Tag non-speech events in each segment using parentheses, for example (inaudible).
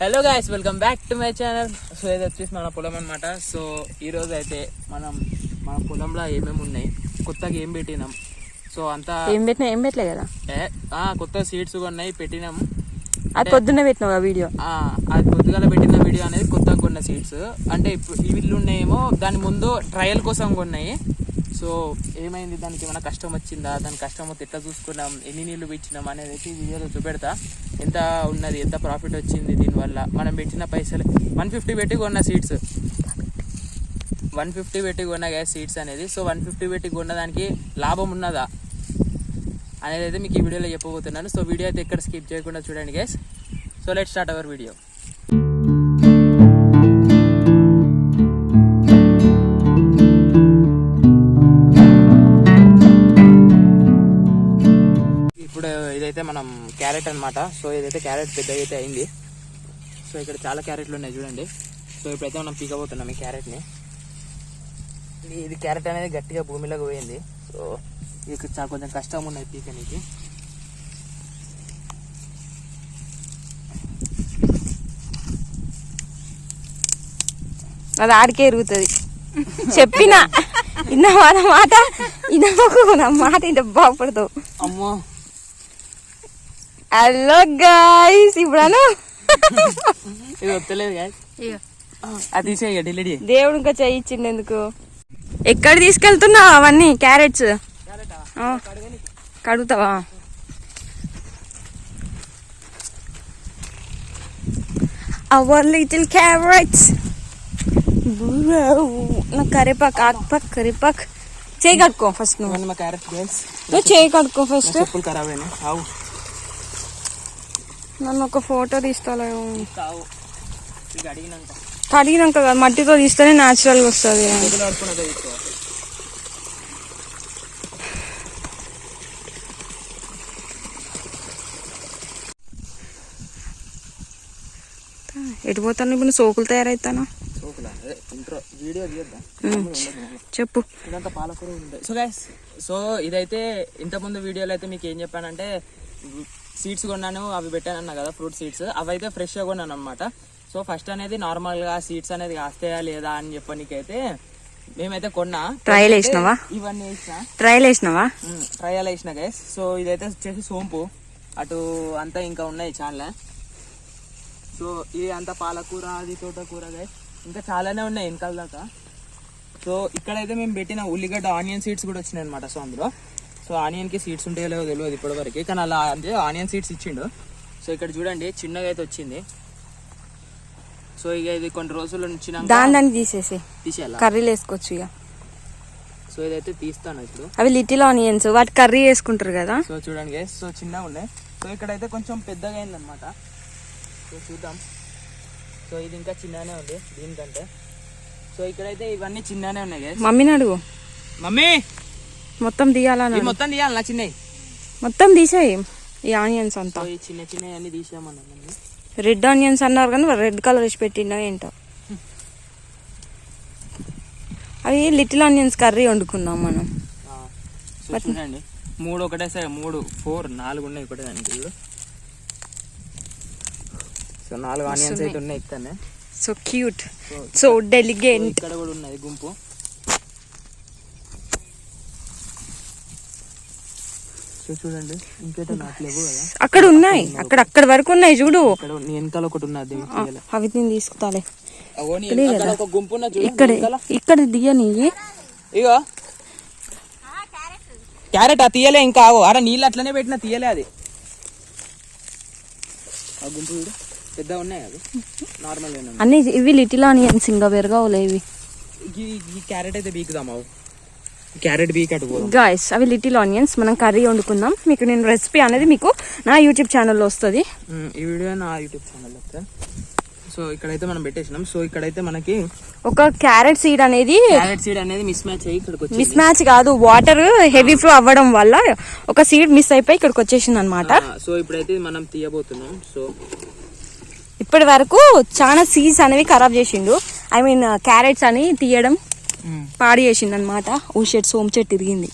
Hello guys welcome back to my channel so ఇది వచ్చేసి మన పొలం అనమాట సో ఈ రోజు అయితే మనం మన పొలంలో ఏమేమి ఉన్నాయి కొత్తగా ఏం పెట్టినాం. సో అంతా ఏం పెట్టినా ఏం పెట్టలే కదా? కొత్త సీడ్స్ ఉన్నాయి పెట్టినాం. అది పొద్దున్నే పెట్టినావు వీడియో? అది పొద్దుగాల పెట్టిన వీడియో అనేది కొత్తగా కొన్న సీడ్స్ అంటే ఇప్పుడు ఈ వీళ్ళు ఉన్నాయేమో దాని ముందు ట్రయల్ కోసం కొన్నాయి. సో ఏమైంది? దానికి ఏమైనా కష్టం వచ్చిందా? దాని కష్టం వస్తే ఎట్లా చూసుకున్నాం? ఎన్ని నీళ్ళు పెట్టినాం అనేది అయితే వీడియోలో చూపెడతా. ఎంత ఉన్నది? ఎంత ప్రాఫిట్ వచ్చింది దీనివల్ల? మనం పెట్టిన పైసలు వన్ ఫిఫ్టీ పెట్టి కొన్న సీడ్స్ వన్ ఫిఫ్టీ పెట్టి కొన్న గ్యాస్ సీడ్స్ అనేది. సో వన్ ఫిఫ్టీ పెట్టి కొన్న దానికి లాభం ఉన్నదా? అనేది అయితే మీకు ఈ వీడియోలో చెప్పబోతున్నాను. సో వీడియో అయితే ఎక్కడ స్కిప్ చేయకుండా చూడండి guys so let start our video carrot అన్నమాట. సో ఇదైతే క్యారెట్ పెద్దగా అయితే అయింది. సో ఇక్కడ చాలా క్యారెట్లు ఉన్నాయి చూడండి. సో ఇప్పుడైతే మనం పీకబోతున్నాం ఈ క్యారెట్ని. ఇది- ఇది క్యారెట్ అనేది గట్టిగా భూమిలోకి పోయింది. సో ఇది చాలా కొంచెం కష్టం ఉన్నది పీకనికి. అది ఆడికే ఎరుగుతుంది చెప్పిన. (laughs) ఇన్న మాట ఇన్నకు నా మాట ఇంత బాగుపడతావు. అమ్మో. హలో గాయస్ ఇప్పుడు అను ఇది వస్తలేదు. అది తీసేయ డిలీట్ దేవుడు ఇంకా చేయించిండు ఎందుకు ఎక్కడ తీసుకెళ్తున్నావు అవన్నీ? క్యారెట్స్? కడుగుతావా? అవర్ లిటిల్ క్యారెట్స్ నా కరేపాక్ ఆకుపాక్ కరేపాక్ చేయి కడుక్కో ఫస్ట్ నువ్వు. క్యారెట్ గైస్ నువ్వు చేయి కడుక్కో ఫస్ట్ చెప్పులు ఖరాబ్ అయినాయి. ఆవు. నన్ను ఒక ఫోటో తీస్తాలేవు. అడిగినాక. కడిగినాక కదా, మట్టితో తీస్తేనే న్యాచురల్గా వస్తుంది. ఎటు పోతాను ఇప్పుడు సోకులు తయారవుతాను చెప్పు. పాలకూర సో గైస్ సో ఇదైతే ఇంతకుముందు వీడియోలో అయితే మీకు ఏం చెప్పానంటే సీడ్స్ కొన్నాను అవి పెట్టాను అన్నా కదా ఫ్రూట్ సీడ్స్. అవి అయితే ఫ్రెష్గా కొన్నాను అనమాట సో ఫస్ట్ అనేది నార్మల్గా సీడ్స్ అనేది కాస్తాయా లేదా అని చెప్పనీకైతే మేమైతే కొన్నా. ట్రయల్ వేసినావా? ఇవన్నీ వేసిన. ట్రయల్ వేసినావా? ట్రయల్ వేసిన గైస్ సో ఇదైతే వచ్చేసి సోంపు. అటు అంతా ఇంకా ఉన్నాయి చాలా. సో ఇది అంతా పాలకూర అది తోటకూర గైస్ ఇంకా చాలానే ఉన్నాయి వెనకాల దాకా. సో ఇక్కడైతే మేము పెట్టిన ఉల్లిగడ్డ ఆనియన్ సీడ్స్ కూడా వచ్చినాయి అనమాట సో అందులో సో ఆనియన్కి సీడ్స్ ఉంటాయో లేవో తెలియదు ఇప్పటివరకు. కానీ అలా అంటే ఆనియన్ సీడ్స్ ఇచ్చిండు. సో ఇక్కడ చూడండి చిన్నగా అయితే వచ్చింది. సో ఇక ఇది కొన్ని రోజులు దాన్ని తీసేసి. తీసేయాల? కర్రీలు వేసుకోవచ్చు ఇక. సో ఇదైతే తీస్తాను ఇప్పుడు. అవి లిటిల్ ఆనియన్స్ వాటి కర్రీ వేసుకుంటారు కదా. సో చూడండి సో చిన్నగా ఉన్నాయి సో ఇక్కడైతే కొంచెం పెద్దగా అయిందనమాట సో చూద్దాం. సో ఇది ఇంకా చిన్నగానే ఉంది దీనికంటే. సో ఇక్కడైతే ఇవన్నీ చిన్నగానే ఉన్నాయి మమ్మీని అడుగు. మమ్మీ! మొత్తం తీయాలని మొత్తం తీయాలి నా చిన్నవి మొత్తం తీసేయి. ఈ ఆనియన్స్ అంతా. చిన్న అన్ని తీసామన్నాను రెడ్ ఆనియన్స్ అన్నారు కానీ రెడ్ కలర్ వేసి పెట్టిండో ఏంటో. అవి లిటిల్ ఆనియన్స్ కర్రీ వండుకుందాం మనం. చూడండి. మూడు ఒకటే సరే మూడు ఫోర్ నాలుగు ఉన్నాయి ఒకటే దానికి సో నాలుగు ఆనియన్స్ అయితే ఉన్నాయి ఇక్కడనే. So cute. So delicate. ఇక్కడ కూడా ఉన్నది గుంపు. చూడండి. ఇంకైతే నాకు లేవు కదా. అక్కడ ఉన్నాయి. అక్కడ అక్కడ వరకు ఉన్నాయి చూడు. ఇక్కడ వెనకాల ఒకటి ఉన్నది. అవి నేను తీసుకుతాలే. గుంపు ఇక్కడ. ఇక్కడ ఇగో. క్యారెట్ ఆ తీయలే ఇంకా ఆగో. అరే నీళ్ళు అట్లనే పెట్టినా తీయలే అది. ఆ గుంపు చూడు పెద్ద ఉన్నాయి అవి. నార్మల్ అన్ని ఇవి లిటిల్ ఆనియన్స్ ఇంకా పెరగవులే ఇవి. ఈ క్యారెట్ అయితే బీకుదాం అవు క్యారెట్ బీక్ గాయస్ అవి లిటిల్ ఆనియన్స్ మనం కర్రీ వండుకుందాం. మీకు నేను రెసిపీ అనేది మీకు నా యూట్యూబ్ ఛానల్లో వస్తుంది. ఈ వీడియో నా యూట్యూబ్ ఛానల్ సో ఇక్కడైతే మనం పెట్టేసినాం. సో ఇక్కడైతే మనకి ఒక క్యారెట్ సీడ్ అనేది క్యారెట్ సీడ్ అనేది మిస్ మ్యాచ్ అయ్యి ఇక్కడికి మిస్ మ్యాచ్ కాదు వాటర్ హెవీ ఫ్లో అవ్వడం వల్ల ఒక సీడ్ మిస్ అయిపోయి ఇక్కడికి వచ్చేసింది అనమాట సో ఇప్పుడైతే మనం తీయబోతున్నాం. సో ఇప్పటి వరకు చాలా సీడ్స్ అనేవి ఖరాబ్ చేసిండు. ఐ మీన్ క్యారెట్స్ అని తీయడం పాడి చేసిండు అనమాట ఓ షెట్ సోమ్ చెట్టు ఇరిగింది.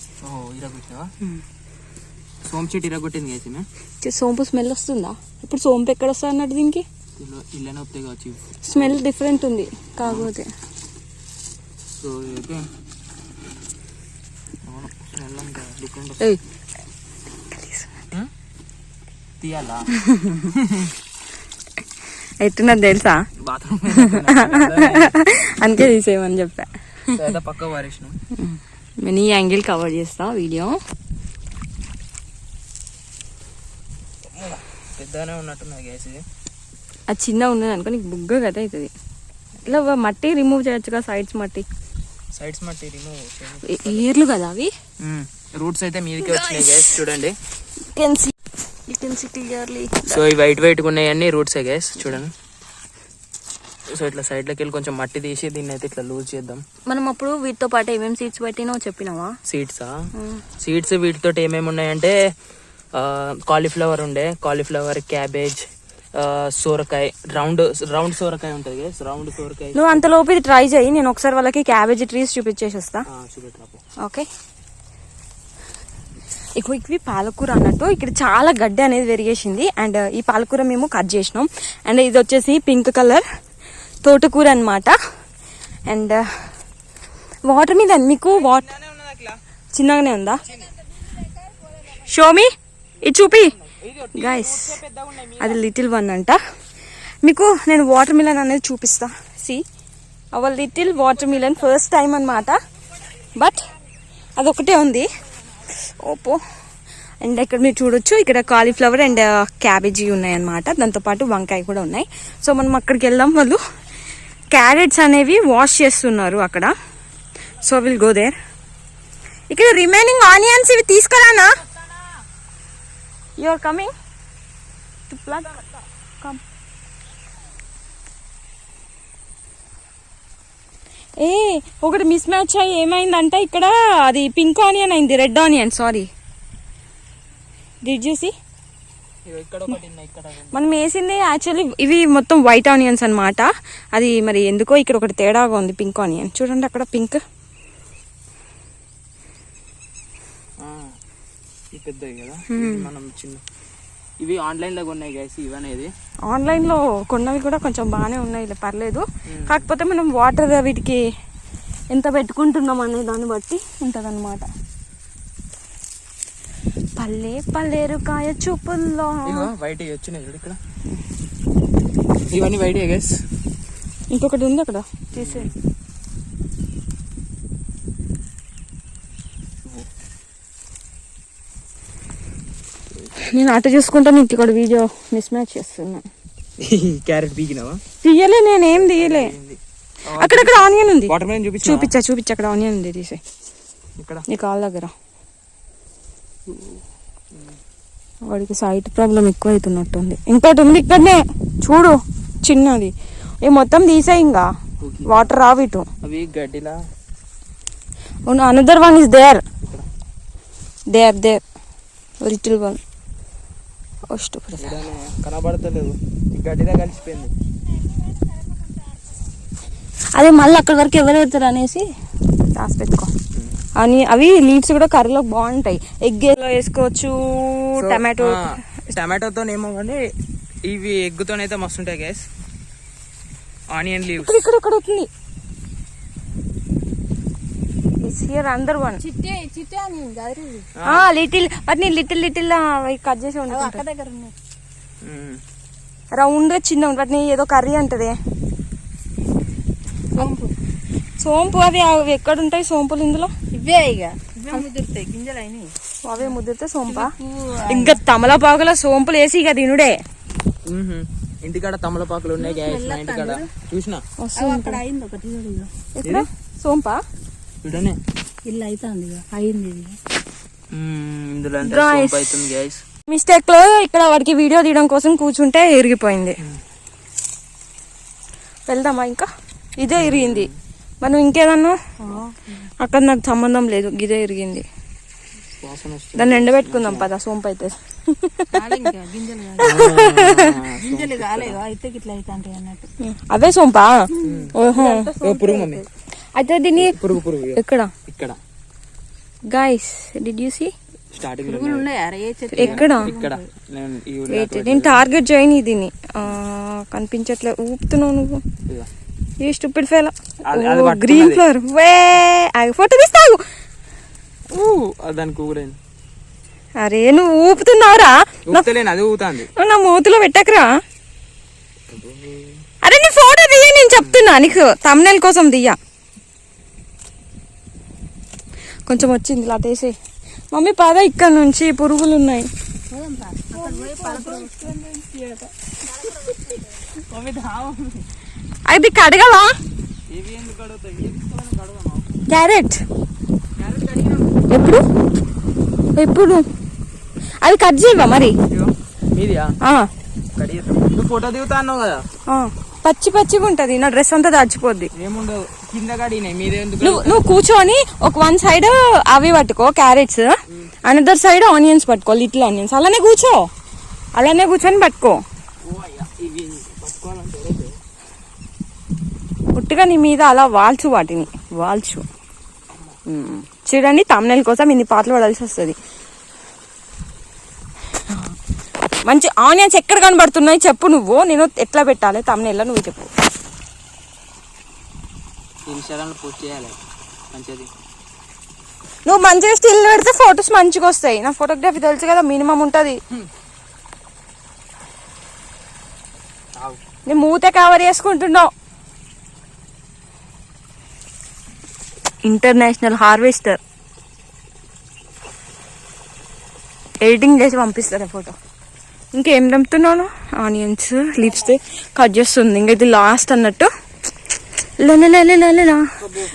సోమ చెట్టు ఇరగొట్టింది సోంపు స్మెల్ వస్తుందా? ఇప్పుడు సోంపు ఎక్కడ వస్తుంది అన్నట్టు దీనికి. స్మెల్ డిఫరెంట్ ఉంది. కాకపోతే. ఎట్టున్నది తెలుసా? అందుకే తీసేయమని చెప్పా. అయితే పక్క యాంగిల్ కవర్ చేస్తా వీడియో. పెద్దగానే ఉన్నట్టున్నది గ్యాస్ ఇది అది చిన్న ఉన్నది అనుకో నీకు బుగ్గ కదా అవుతుంది. ఇట్లా మట్టి రిమూవ్ చేయొచ్చుగా సైడ్స్ మట్టి. సైడ్స్ మట్టి రిమూవ్ ఏర్లు కదా అవి? రూట్స్ అయితే మీదకి వచ్చినాయి గ్యాస్ చూడండి. Can see you can see clearly so ఈ వైట్ వైట్ ఉన్నాయన్నీ రూట్సే గ్యాస్ చూడండి. సో ఇట్లా సైడ్లోకి వెళ్ళి కొంచెం మట్టి తీసి దీన్ని అయితే ఇట్లా లూజ్ చేద్దాం. మనం అప్పుడు వీటితో పాటు ఏమేమి సీడ్స్ పెట్టినావు చెప్పినావా? సీడ్సా సీడ్స్ వీటితో ఏమేమి ఉన్నాయంటే కాలీఫ్లవర్ ఉండే. కాలీఫ్లవర్ క్యాబేజ్ సోరకాయ రౌండ్ రౌండ్ సోరకాయ ఉంటుంది రౌండ్ సోరకాయ. నువ్వు అంతలోపు ఇది ట్రై చేయి. నేను ఒకసారి వాళ్ళకి క్యాబేజీ ట్రీస్ చూపించేసి వస్తా ఓకే ఎక్కువ ఇవి పాలకూర అన్నట్టు. ఇక్కడ చాలా గడ్డి అనేది పెరిగేసింది అండ్ ఈ పాలకూర మేము కట్ చేసినాం. అండ్ ఇది వచ్చేసి పింక్ కలర్ తోటకూర అనమాట అండ్ వాటర్ మీద మీకు వాటర్ చిన్నగానే ఉందా? షోమి ఇది చూపి. గైస్ అది లిటిల్ వన్ అంట. మీకు నేను వాటర్ మిలన్ అనేది చూపిస్తా. See our little watermelon first time అనమాట బట్ అదొకటే ఉంది. ఓపో అండ్ ఇక్కడ మీరు చూడొచ్చు ఇక్కడ కాలీఫ్లవర్ అండ్ క్యాబేజీ ఉన్నాయి అనమాట దాంతోపాటు వంకాయ కూడా ఉన్నాయి. సో మనం అక్కడికి వెళ్దాం వాళ్ళు. క్యారెట్స్ అనేవి వాష్ చేస్తున్నారు అక్కడ. సో విల్ గో దేర్ ఇక్కడ రిమైనింగ్ ఆనియన్స్ ఇవి తీసుకురానా? Your coming to pluck come ఏ ఒకటి మిస్ మ్యాచ్ అయ్యి ఏమైందంటే ఇక్కడ అది పింక్ ఆనియన్ అయింది red onion sorry did you see ఇక్కడ ఒకటి ఉన్నాయి ఇక్కడ రెండు. మనం వేసింది యాక్చువల్లీ ఇవి మొత్తం వైట్ ఆనియన్స్ అన్నమాట. అది మరి ఎందుకో ఇక్కడ ఒకటి తేడాగా ఉంది పింక్ ఆనియన్ చూడండి అక్కడ పింక్ పెద్దవి కదా? మనం చిన్న ఇవి ఆన్లైన్లో గైస్ ఇవి అనేది ఆన్లైన్లో కొన్నవి కూడా కొంచెం బాగానే ఉన్నాయి పర్లేదు. కాకపోతే మనం వాటర్ వీటికి ఎంత పెట్టుకుంటున్నాం అనే దాన్ని బట్టి ఉంటుంది పల్లె పల్లేరు కాయ చూపుల్లో. వైట్ వచ్చినాయి చూడు ఇక్కడ. ఇవన్నీ వైట్ గైస్ ఇంకొకటి ఉంది అక్కడ. తీసే. నేను అటు చూసుకుంటా నీకు ఇక్కడ వీడియో మిస్ మ్యాచ్ చేస్తున్నా. (laughs) క్యారెట్ పీకినావా? తీయలే నేనేం తీయలే. అక్కడక్కడ ఆనియన్ ఉంది. వాటర్ మెలన్ చూపించు చూపించా చూపించా అక్కడ ఆనియన్ ఉంది తీసే. ఇక్కడ. నీ కాళ్ళ దగ్గర. వాడికి సైట్ ప్రాబ్లం ఎక్కువ అవుతున్నట్టుంది ఇంకోటి ఉంది ఇక్కడనే చూడు చిన్నది. ఏ మొత్తం తీసే ఇంకా. వాటర్ రావు ఇటు. అవి గడ్డిలా? Another one is there there there little one first కనబడతలేదు. ఈ గడ్డిలా కలిసిపోయింది. అదే మళ్ళీ అక్కడి వరకు ఎవరు పెడతారు అనేసి రాసి పెట్టుకో. అని అవి లీవ్స్ కూడా కర్రీలో బాగుంటాయి. ఎగ్లో వేసుకోవచ్చు టమాటో టమాటోతో ఏమో కానీ ఇవి ఎగ్గుతోనైతే మస్తు ఉంటాయి గ్యాస్ ఆనియన్ లీవ్స్ ఇక్కడ ఇక్కడ అవుతుంది హియర్ అందర్ వన్ చిట్టే చిట్టే అని గదిరి లిటిల్ వాటిని లిటిల్ లిటిల్ కట్ చేసి అక్క వండుకుంటారు దగ్గర రౌండ్ చిన్న వాటిని ఏదో కర్రీ అంటది. సోంపు అవి అవి ఎక్కడ ఉంటాయి సోంపులు ఇందులో? ఇవే ఇక. ఇవే ముదురుతాయి గింజలు అయినాయి. అవే ముద్దితే సోంపా? ఇంకా తమలపాకుల సోంపులు వేసి ఇక తినుడే. ఇంటికాడ తమలపాకులు ఉన్నాయి గ్యాస్ ఇంటికాడ. చూసిన? అక్కడ అయింది ఒకటి చూడు ఇక. ఎక్కడ? సోంపా? చూడనే. ఇల్లు అవుతుంది అయింది ఇందులో అవుతుంది గ్యాస్. మిస్టేక్లో ఇక్కడ వాడికి వీడియో తీయడం కోసం కూర్చుంటే ఇరిగిపోయింది. వెళ్దామా ఇంకా? ఇదే ఇరిగింది. మనం ఇంకేదన్నా? అక్కడ నాకు సంబంధం లేదు ఇదే ఇరిగింది. వాసన వస్తుంది. దాన్ని ఎండబెట్టుకుందాం పద సోంపు అయితే. అవే సోంపా? ఓహో. ఓ, పురుగు మమ్మీ. అయితే. దీన్ని పురుగు పురుగు ఇగో. ఎక్కడ? ఇక్కడ. గైస్ డిడ్ యూ సీ స్టార్టింగ్లో పురుగులు ఉన్నాయా. రే? ఏ చెట్టు ఎక్కడ? ఇక్కడ. నేను టార్గెట్ చేయని దీన్ని. కనిపించట్లే. ఊపుతున్నావు నువ్వు. ఏ స్టూపిడ్ పట్టుకున్నది. గ్రీన్ ఫ్లవర్ వే ఆగు ఫోటో తీస్తావు దానికి అరే నువ్వు ఊపుతున్నావురా? ఊపుతలేను అది నా మూతిలో పెట్టకరా. అరే నీ ఫోటో తీయ నేను చెప్తున్నా. నీకు తమ్నెల్ కోసం తీయ. కొంచెం వచ్చింది లాటేసి మమ్మీ పద ఇక్కడ నుంచి పురుగులు ఉన్నాయి. అది కడగవా. క్యారెట్. ఎప్పుడు? ఎప్పుడు? అది కట్ చేయవా మరి? ఫోటో దిగుతా అన్నావు కదా. పచ్చి పచ్చిగా ఉంటది. నా డ్రెస్ అంతా దాచిపోద్ది. నువ్వు నువ్వు కూర్చొని ఒక వన్ సైడ్ అవి పట్టుకో క్యారెట్స్. అనదర్ సైడ్ ఆనియన్స్ పట్టుకో లిటిల్ ఆనియన్స్ అలానే కూర్చో. అలానే కూర్చొని పట్టుకో ఓ అయ్యా, ఇవి పట్టుకోవాలంటే ఎవరైతే? పుట్టుగా నీ మీద అలా వాల్చు వాటిని. వాల్చు. చూడండి తమ్నెల్ కోసం ఇన్ని పాటలు పడాల్సి వస్తుంది. మంచి ఆనియన్స్ ఎక్కడ కనబడుతున్నాయి చెప్పు నువ్వు. నేను ఎట్లా పెట్టాలి? తమ్నెల్లో నువ్వు చెప్పు. నువ్వు మంచిగా స్టిల్ పెడితే ఫొటోస్ మంచిగా వస్తాయి. నా ఫోటోగ్రఫీ తెలుసు కదా మినిమం ఉంటుంది. ఆగు. నీ మూతే కవర్ చేసుకుంటున్నావు. International harvester. ఎడిటింగ్ చేసి పంపిస్తారా ఫోటో? ఇంకేం రంపుతున్నాను? ఆనియన్స్ లిప్స్టిక్ కట్ చేస్తుంది. ఇంకా ఇది లాస్ట్ అన్నట్టు.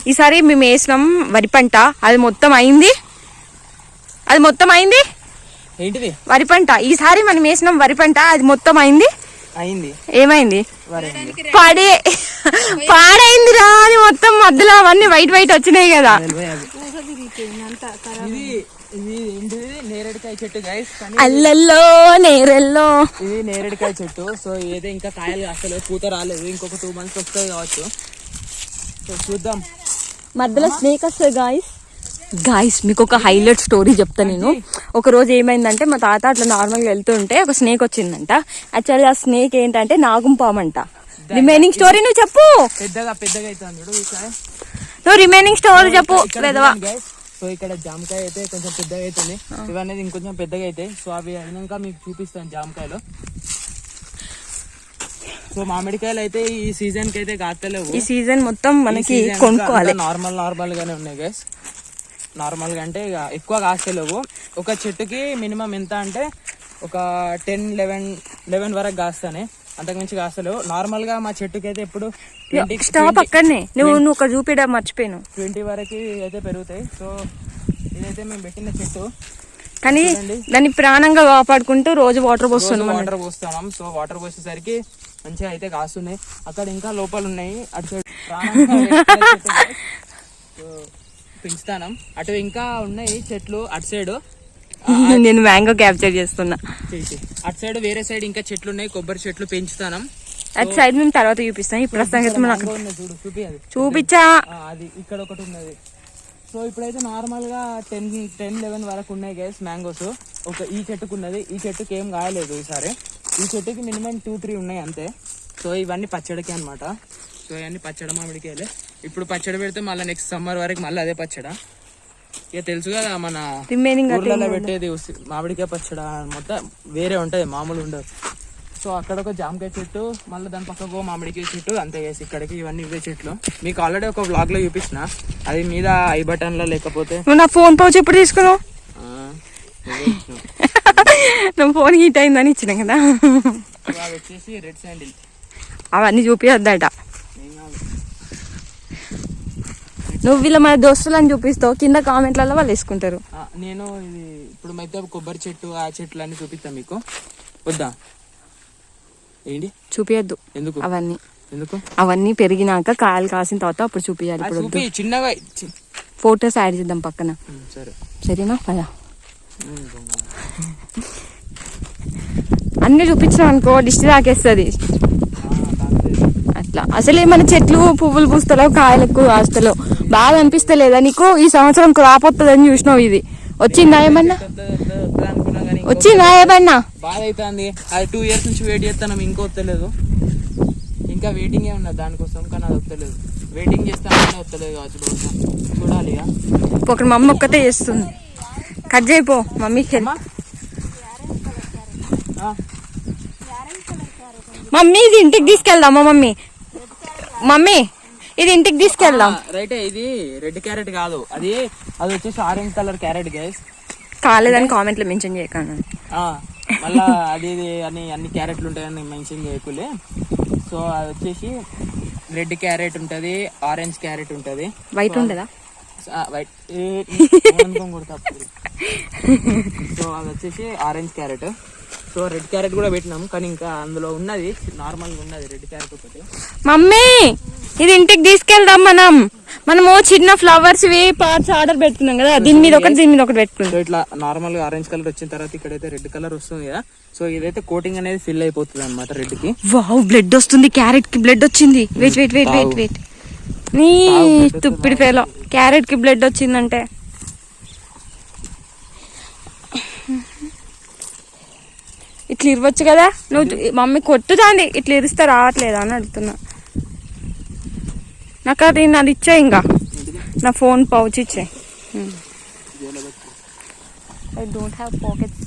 ఈసారి మేము వేసినాం వరి పంట. అది మొత్తం అయింది. అది మొత్తం అయింది? ఏంటిది? వరి పంట. ఈసారి మనం వేసినాం వరి పంట. అది మొత్తం అయింది. అయింది. ఏమైంది? పడే పాడైందిరా అని మొత్తం మధ్యలో అవన్నీ వైట్ వైట్ వచ్చినాయి కదా. అల్లల్లో నేరెల్లో. ఇది నేరేడుకాయ చెట్టు. సో ఏదో ఇంకా కాయలు కాస్తలేదు పూత రాలేదు. ఇంకొక టూ మంత్స్ వస్తుంది కావచ్చు. సో చూద్దాం. మధ్యలో స్నేక్ వస్తుంది గాయస్ గాయస్ మీకు ఒక హైలైట్ స్టోరీ చెప్తా నేను. ఒక రోజు ఏమైందంటే మా తాత అట్లా నార్మల్గా వెళ్తుంటే ఒక స్నేక్ వచ్చిందంట. యాక్చువల్లీ ఆ స్నేక్ ఏంటంటే నాగుంపామంట రిమైనింగ్ స్టోరీ నువ్వు చెప్పు. పెద్దగా పెద్దగా నువ్వు రిమైనింగ్ స్టోరీ చెప్పు లేదవా guys. సో ఇక్కడ జామకాయ అయితే కొంచెం పెద్దగా అవుతుంది. ఇవన్నీ ఇంకొంచెం పెద్దగా అవుతాయి సో అవి అయినాక మీకు చూపిస్తాను జామకాయలు. సో మామిడికాయలు అయితే ఈ సీజన్కి అయితే కాస్తలేవు ఈ సీజన్ మొత్తం మనకి కొనుక్కోవాలి. నార్మల్ నార్మల్ గానే ఉన్నాయి గైస్ నార్మల్గా అంటే ఇక ఎక్కువ కాస్తలేవు. ఒక చెట్టుకి మినిమం ఎంత అంటే ఒక టెన్ లెవెన్ లెవెన్ వరకు కాస్తానే. అంతకుమించి కాస్తలేవు. నార్మల్గా మా చెట్టుకి అయితే ఎప్పుడు స్టాప్ అక్కడనే. నువ్వు నువ్వు ఒక చూపించడం మర్చిపోయాను. ట్వంటీ వరకు అయితే పెరుగుతాయి. సో ఇదైతే మేము పెట్టిన చెట్టు. కానీ దాన్ని ప్రాణంగా కాపాడుకుంటూ రోజు వాటర్ పోస్తున్నాం. వాటర్ పోస్తున్నాం. సో వాటర్ పోసేసరికి మంచిగా అయితే కాస్తున్నాయి. అక్కడ ఇంకా లోపలు ఉన్నాయి అటు (laughs) ప్రాణంగా పెంచుతానం. అటు ఇంకా ఉన్నాయి చెట్లు అటు సైడ్. (laughs) నేను మ్యాంగో క్యాప్చర్ చేస్తున్నా. అటు సైడ్ వేరే సైడ్ ఇంకా చెట్లు ఉన్నాయి కొబ్బరి చెట్లు పెంచుతానం. అటు సైడ్ నేను తర్వాత చూపిస్తాను. ఇప్పుడు ప్రస్తుతం చూపించా. అది ఇక్కడ ఒకటి ఉన్నది. సో ఇప్పుడైతే నార్మల్గా టెన్ టెన్ లెవెన్ వరకు ఉన్నాయి గైస్ మ్యాంగోస్. ఒక ఈ చెట్టుకు ఉన్నది. ఈ చెట్టుకి ఏం కాయలేదు ఈసారి. ఈ చెట్టుకి మినిమం టూ త్రీ ఉన్నాయి అంతే. సో ఇవన్నీ పచ్చడికి అన్నమాట. సో ఇవన్నీ పచ్చడి మామిడికాయలే. ఇప్పుడు పచ్చడి పెడితే మళ్ళీ నెక్స్ట్ సమ్మర్ వరకు మళ్ళీ అదే పచ్చడ. ఇక తెలుసు కదా మన రిమైనింగ్ ఊర్లలో పెట్టేది మామిడికాయ పచ్చడ మొత్తం వేరే ఉంటది మామూలు ఉండదు. సో అక్కడ ఒక జామకాయ చెట్టు మళ్ళీ దాని పక్కకు మామిడికాయ చెట్టు అంతే వేసి ఇక్కడికి ఇవన్నీ ఇవే చెట్లు. మీకు ఆల్రెడీ ఒక వ్లాగ్లో చూపించిన. అది మీద ఐ బటన్లో లేకపోతే నా ఫోన్ పౌచ్ ఎప్పుడు తీసుకున్నావు. నువ్వు ఫోన్ హీట్ అయిందని ఇచ్చిన కదా. వచ్చేసి రెడ్ శాండిల్ అవన్నీ చూపించద్దట నువ్వు వీళ్ళ మన దోస్తులని చూపిస్తావు. కింద కామెంట్లలో వాళ్ళు వేసుకుంటారు. నేను ఇది ఇప్పుడు అయితే కొబ్బరి చెట్టు ఆ చెట్లు అన్ని చూపిస్తా మీకు. వద్దా? ఏంటి? చూపియద్దు. ఎందుకు? అవన్నీ. ఎందుకు? అవన్నీ పెరిగినాక కాయలు కాసిన తర్వాత అప్పుడు చూపించాలి ఆ, ఇప్పుడు చిన్నగా ఫొటోస్ యాడ్ చేద్దాం పక్కన. సరే. సరేనా? పదా. అన్ని చూపించినాం అనుకో దిష్టి తాకేస్తుంది. అట్లా. అసలు ఏమైనా చెట్లు పువ్వులు పూస్తలేవు కాయలు ఎక్కువ కాస్తలేవు బాగా అనిపిస్తలేదా నీకు? ఈ సంవత్సరం క్రాప్ వస్తుందని చూసినావు ఇది. వచ్చిందా ఏమన్నా? వచ్చిందా ఏమన్నా? బాధ అవుతుంది అది టూ ఇయర్స్ నుంచి వెయిట్ చేస్తాను ఇంకో వస్తలేదు ఇంకా వెయిటింగే ఉన్నది దానికోసం కానీ అది వస్తలేదు వెయిటింగ్ చేస్తాను వస్తలేదు కావచ్చు చూడాలి. ఒక మమ్మీ ఒక్కతే చేస్తుంది. కట్ చేయిపో మమ్మీకి? ఆ, మమ్మీ ఇది ఇంటికి తీసుకెళ్దామా మమ్మీ? మమ్మీ. ఇది ఇంటికి తీసుకెళ్దాం. రైటే ఇది రెడ్ క్యారెట్ కాదు. అది అది వచ్చేసి ఆరెంజ్ కలర్ క్యారెట్ గైస్ కాలేదని కామెంట్లో మెన్షన్ చేయకండి. మళ్ళా అది ఇది అని అన్ని క్యారెట్లు ఉంటాయని మెన్షన్ చేయకులే. సో అది వచ్చేసి రెడ్ క్యారెట్ ఉంటది ఆరెంజ్ క్యారెట్ ఉంటది. వైట్ ఉండదా వైట్ సో అది వచ్చేసి orange carrot. So red carrot కూడా పెట్టినాం కానీ ఇంకా అందులో ఉన్నది నార్మల్గా ఉన్నది రెడ్ క్యారెట్ ఒకటి. మమ్మీ ఇది ఇంటికి తీసుకెళ్దాం మనం. మనము చిన్న ఫ్లవర్స్ వి పార్ట్స్ ఆర్డర్ పెట్టుకున్నాం కదా దీని మీద ఒకటి దీని మీద ఒకటి పెట్టుకున్నాం. సో ఇట్లా నార్మల్గా ఆరెంజ్ కలర్ వచ్చిన తర్వాత ఇక్కడైతే రెడ్ కలర్ వస్తుంది కదా. సో ఇదైతే కోటింగ్ అనేది ఫిల్ అయిపోతుంది అనమాట రెడ్కి వావ్ బ్లడ్ వస్తుంది క్యారెట్కి బ్లడ్ వచ్చింది. Wait wait wait wait wait నీ తుప్పిడి పేలో క్యారెట్కి బ్లడ్ వచ్చిందంటే. ఇట్లా ఇరవచ్చు కదా? నువ్వు మమ్మీ కొట్టుదాంది ఇట్లా ఇరిస్తే రావట్లేదా అని అడుగుతున్నా. నాకు అది నాది ఇచ్చే ఇంకా. నా ఫోన్ పౌచ్ ఇచ్చే ఐ డోంట్ హ్యావ్ పాకెట్స్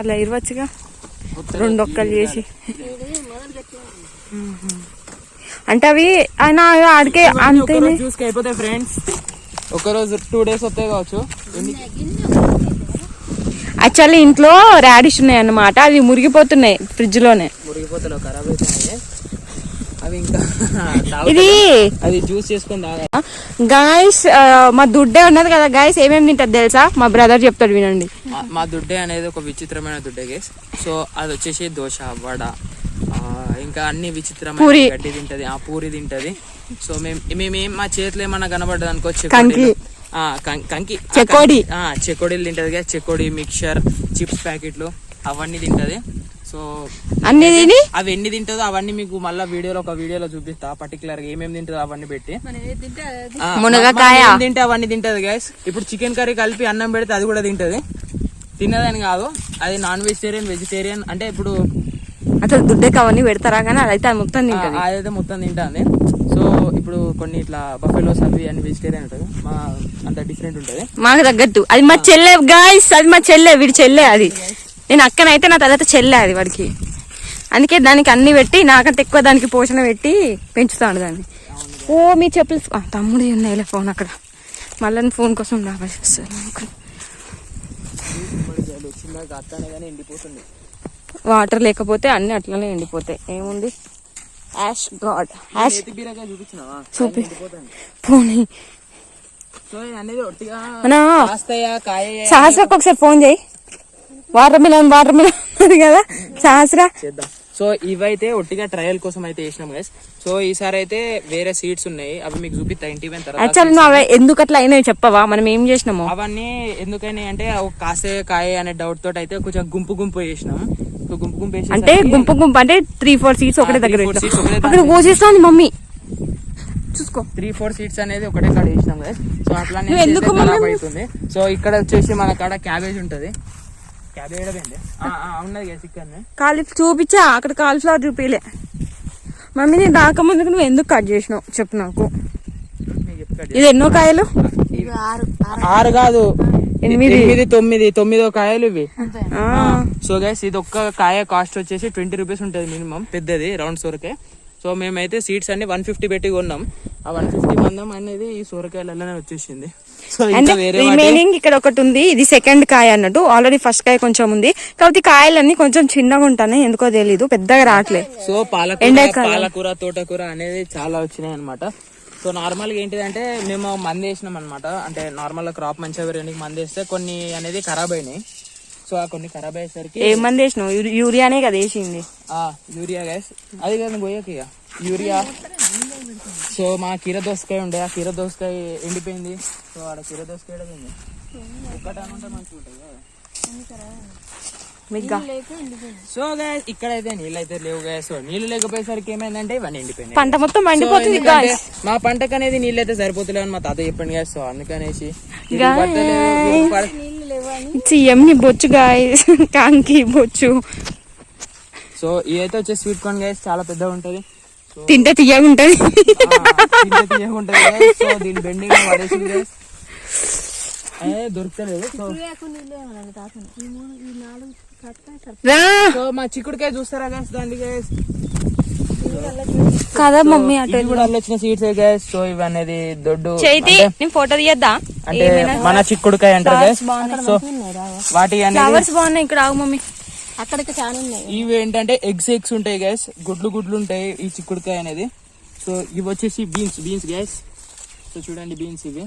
అలా ఇరవచ్చుగా? రెండు ఒక్కలు చేసి. అంటే అవి ఆయన ఆడికే అయిపోతాయి ఫ్రెండ్స్ ఒక రోజు టూ డేస్ వస్తాయి కావచ్చు. యాక్చువల్లీ ఇంట్లో రాడిష్ ఉన్నాయి అన్నమాట అవి మురిగిపోతున్నాయి ఫ్రిడ్జ్లోనే ఖరాబ్ అవుతున్నాయి అవి ఇంకా ఇది అది జ్యూస్ చేసుకొని గాయస్ మా దుడ్డే ఉన్నది కదా గాయస్ ఏమేమి తింటది తెలుసా? మా బ్రదర్ చెప్తాడు వినండి. మా- దుడ్డే అనేది ఒక విచిత్రమైన దుడ్డే గేస్ సో అది వచ్చేసి దోశ వడ ఇంకా అన్ని విచిత్రమైన పూరి. గడ్డి తింటది ఆ పూరి తింటది. సో మేము మేము మా చేతిలో ఏమన్నా కనబడ్డది అనుకో కంకి. చెకోడి. చెకోడీలు తింటది కదా చెకోడి మిక్చర్ చిప్స్ ప్యాకెట్లు అవన్నీ తింటది. సో అన్ని తిని? అవి ఎన్ని తింటుందో అవన్నీ మీకు మళ్ళీ వీడియోలో ఒక వీడియోలో చూపిస్తా. పర్టికులర్గా ఏమేమి తింటుందో అవన్నీ పెట్టి. మునగకాయ. మనం ఏం తింటే అవన్నీ తింటది గైస్ ఇప్పుడు చికెన్ కర్రీ కలిపి అన్నం పెడితే అది కూడా తింటది. తినదని కాదు. అది నాన్ వెజిటేరియన్ వెజిటేరియన్ అంటే ఇప్పుడు అసలు దుడ్డేకి అవన్నీ పెడతారా? కానీ అదైతే అది మొత్తం ఆ, తింటది. అదైతే మొత్తం తింటుంది. సో ఇప్పుడు కొన్ని ఇట్లా బఫెలోస్ అవి అన్ని వెజిటేరియన్ ఉంటుంది మా అంత డిఫరెంట్ ఉంటుంది. మాకు తగ్గట్టు. అది మా చెల్లె గాయస్ అది మా చెల్లె వీడి చెల్లె అది. నేను అక్కనైతే నా తర్వాత చెల్లె అది వాడికి. అందుకే దానికి అన్ని పెట్టి నాకంటే ఎక్కువ దానికి పోషణ పెట్టి పెంచుతాను దాన్ని. ఓ మీ చెప్పులు తమ్ముడు ఉన్నాయిలే ఫోన్ అక్కడ. మళ్ళీ ఫోన్ కోసం నాకు. వాటర్ లేకపోతే అన్ని అట్లనే ఎండిపోతాయి. ఏముంది? యాష్ గాడ్ యాష్ చూపి. పోనీ. సహస్రకు ఒకసారి ఫోన్ చేయి. వాటర్ మిలన్ వాటర్ మిలన్ కదా. సహస్ర. సో ఇవైతే ఒట్టిగా ట్రయల్ కోసం అయితే వేసినాం గైస్ సో ఈసారి అయితే వేరే సీడ్స్ ఉన్నాయి. అవి మీకు చూపిస్తా ఇంటి యాక్చువల్ నువ్వు ఎందుకు అట్లా అయినాయి చెప్పవా? మనం ఏం చేసినాము? అవన్నీ ఎందుకని అంటే కాసే కాయ అనే డౌట్ తోటి అయితే కొంచెం గుంపు గుంపు వేసినాం సో గుంపు గుంపు వేసి అంటే గుంపు గుంపు అంటే త్రీ ఫోర్ సీట్స్ ఒకటే దగ్గర అక్కడ పోసేస్తుంది మమ్మీ. చూసుకో. త్రీ ఫోర్ సీట్స్ అనేది ఒకటే కాడ వేసినాం కదా సో అట్లా నువ్వు ఎందుకు అవుతుంది సో ఇక్కడ వచ్చేసి మన కాడ క్యాబేజ్ ఉంటది. చూపించా అక్కడ కాలిఫ్లవర్ చూపిలే. మమ్మీ నేను రాకముందుకు నువ్వు ఎందుకు కట్ చేసినావు? చెప్పు నాకు. ఇది ఎన్నో కాయలు? ఆరు కాదు. ఎనిమిది. ఎనిమిది తొమ్మిది తొమ్మిదో కాయలు ఇవి. సో గైస్ ఇది ఒక్క కాయ కాస్ట్ వచ్చేసి ట్వంటీ రూపీస్ ఉంటుంది మినిమం పెద్దది రౌండ్ సోరకాయ. సో మేమైతే సీడ్స్ అన్ని వన్ ఫిఫ్టీ పెట్టి కొన్నాం. ఆ వన్ ఫిఫ్టీ మందం అనేది ఈ సోరకాయలలోనే వచ్చేసింది. అంటే రిమైనింగ్ ఇక్కడ ఒకటి ఉంది. ఇది సెకండ్ కాయ అన్నట్టు. ఆల్రెడీ ఫస్ట్ కాయ కొంచెం ఉంది. కాబట్టి కాయలన్నీ కొంచెం చిన్నగా ఉంటాయి ఎందుకో తెలీదు. పెద్దగా రావట్లే. సో పాలకూర. పాలకూర తోటకూర అనేది చాలా వచ్చినాయి అనమాట సో నార్మల్గా ఏంటిదంటే మేము మంది వేసినాం అనమాట అంటే నార్మల్గా క్రాప్ మంచిగా పెరగడానికి మంది వేస్తే కొన్ని అనేది ఖరాబ్ అయినాయి. సో ఆ కొన్ని ఖరాబ్ అయ్యేసరికి ఏం మంది వేసినావు? యూరి- యూరియానే కదా వేసింది. ఆ యూరియా గ్యాస్ అది కదా పోయాక ఇక. యూరియా. సో మా కీర దోసకాయ ఉండే. ఆ కీర దోసకాయ ఎండిపోయింది. సో ఆడ కీర దోసకాయ ఉంటే మంచిగా ఉంటుంది కదా. మీకు సో గైస్ ఇక్కడైతే నీళ్ళు అయితే లేవు గైస్ సో నీళ్ళు లేకపోయేసరికి ఏమైందంటే ఇవన్నీ ఎండిపోయినాయి. పంట మొత్తం మండిపోతుంది గాయస్ మా పంటకు అనేది నీళ్ళు అయితే సరిపోతలేవు అని మా తాత చెప్పండి గైస్ సో అందుకనేసి సీఎం ని బొచ్చు గాయస్ కాంకి బొచ్చు. సో ఇదైతే వచ్చే స్వీట్ కార్న్ గైస్ చాలా పెద్దగా ఉంటది. సో తింటే తీయగా ఉంటది. తింటే తీయగా ఉంటది guys. సో దీని బెండింగ్ పడేసి guys. ఏ దొరుకుతలేదు. సో రా. సో మా చిక్కుడుకాయ చూస్తారా గైస్ దాన్ని గైస్ కదా మమ్మీ అటు ఇది కూడా వచ్చిన సీడ్స్ గైస్ సో ఇవి అనేది దొడ్డు చేతి నేను ఫోటో తీయద్దా? అంటే మన చిక్కుడుకాయ అంటారు గైస్ సో వాటి ఫ్లవర్స్ బాగున్నాయి ఇక్కడ ఆగు మమ్మీ. అక్కడికి చాలా ఉన్నాయి. ఇవి ఏంటంటే ఎగ్స్ ఎగ్స్ ఉంటాయి గైస్ గుడ్లు గుడ్లు ఉంటాయి ఈ చిక్కుడుకాయ అనేది. సో ఇవి వచ్చేసి బీన్స్ బీన్స్ గైస్ సో చూడండి బీన్స్ ఇవి.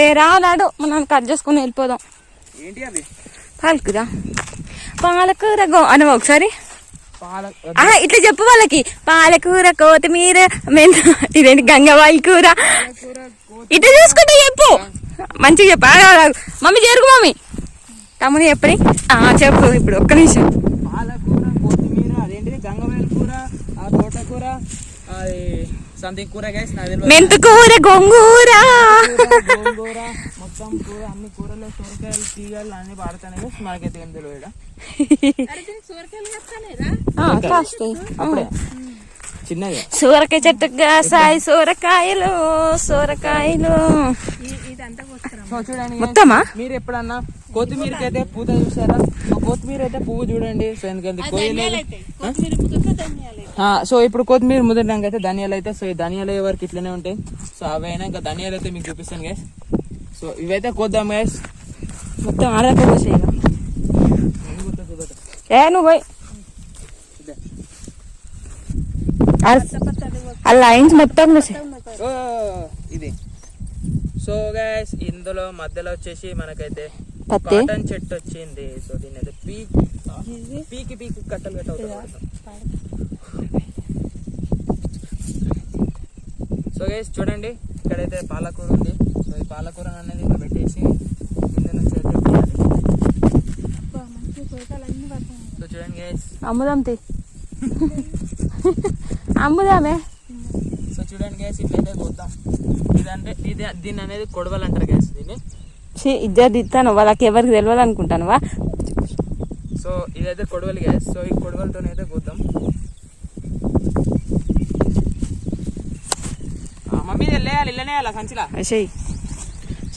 ఏ రా నాడు. మనం కట్ చేసుకుని వెళ్ళిపోదాం. ఏంటి పాలకూర. పాలకూర గో అనవా ఒకసారి ఇట్లా చెప్పు వాళ్ళకి. పాలకూర కొత్తిమీర మెంత ఇదేంటి గంగవాయి కూర? ఇట్లా చూసుకుంటే చెప్పు. మంచిగా చెప్పు. మమ్మీ జరుగు మమ్మీ. తమ్ముని చెప్పని. ఆ, చెప్పు ఇప్పుడు ఒక్క నిమిషం. పాలకూర కొత్తిమీర కూర ఆ తోటకూర అది సంథింగ్ కూర గైస్ నాకు తెలియదు. మెంతు కూర గోంగూర. కూర, గోంగూర మొత్తం కూర అన్ని కూరలు సొరకాయలు తీగలు అన్ని guys. మనకైతే ఏం తెలియదు కాస్తాయి. చిన్నగా సూరకాయ చెట్టు కాసాయి సూరకాయలు సూరకాయలు. మొత్తమా? మీరు ఎప్పుడన్నా కొత్తిమీరకి అయితే పూత చూసారా? సో కొత్తిమీర అయితే పువ్వు చూడండి. సో ఎందుకంటే కొత్తిమీర సో ఇప్పుడు కొత్తిమీర ముదరడానికి అయితే ధనియాలు అయితే సో ఈ ధనియాలు అయ్యే వరకు ఇట్లనే ఉంటాయి. సో అవి అయినా ఇంకా ధనియాలు అయితే మీకు చూపిస్తాను గైస్ సో ఇవైతే కొద్దాం గైస్ మొత్తం ఆడకపోతే ఏ నువ్వు పోయి. ఆ లైన్స్ మొత్తం ఇది. సో గైస్ ఇందులో మధ్యలో వచ్చేసి మనకైతే? కాటన్ చెట్టు వచ్చింది. సో దీని అయితే పీక్ పీకి పీకి కట్టలు కట్ట అవుతుంది సో గైస్ చూడండి. ఇక్కడైతే పాలకూర ఉంది. సో ఈ పాలకూర అనేది ఇక్కడ పెట్టేసి కింద నుంచి అయితే సో చూడండి గైస్ అమ్ముదాం తీ. అమ్ముదామే. సో చూడండి గైస్ ఇట్లయితే పోతాం ఇదంటే ఇది దీన్ని అనేది కొడవలు అంటారు గైస్ దీన్ని ఇద్దరు ఇస్తాను వాళ్ళకి ఎవరికి తెలియదు అనుకుంటానువా సో ఇదైతే కొడవలి గ్యాస్ సో ఈ కొడవలతో అయితే పోతాం ఆ, మమ్మీ ఇది వెళ్ళేయాలి ఇల్లనే వేయాలి సంచిలా? అసలు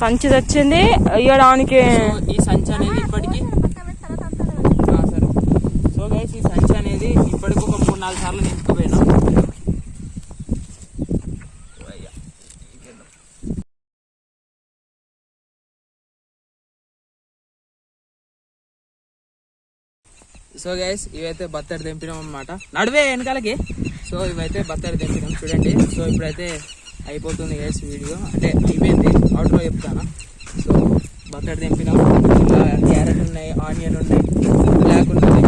సంచి తెచ్చింది. ఇవ్వడానికి ఈ సంచి అనేది ఇప్పటికి సరే. సో గైస్ ఈ సంచి అనేది ఇప్పటికి ఒక మూడు నాలుగు సార్లు నింపుకుపోయినాం. సో గైస్ ఇవైతే బత్తడి దింపినాం అన్నమాట నడువే వెనకాలకి. సో ఇవైతే బత్తడి దింపినాం చూడండి. సో ఇప్పుడైతే అయిపోతుంది గైస్ వీడియో. అంటే అయిపోయింది. అవుట్లో చెప్తాను? సో బత్తడి తెంపినాం. ఇంకా క్యారెట్ ఉన్నాయి ఆనియన్ ఉన్నాయి. బ్లాక్ ఉన్నది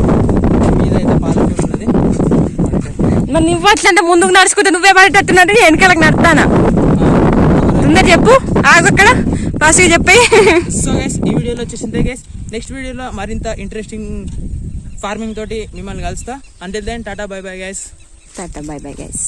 మీద అయితే పాలకూర ఉన్నది. మరి నువ్వు అట్లంటే ముందుకు నడుచుకుంటే నువ్వే పడేటట్టున్నట్టు వెనకాలకు నడుతానా? తొందర చెప్పు? ఆగు అక్కడ. ఫాస్ట్గా చెప్పి సో గైస్ ఈ వీడియోలో వచ్చేసిందే గైస్ నెక్స్ట్ వీడియోలో మరింత ఇంట్రెస్టింగ్ ఫార్మింగ్ తోటి మిమ్మల్ని కలుస్తా. అంటే then tata bye bye guys tata bye bye guys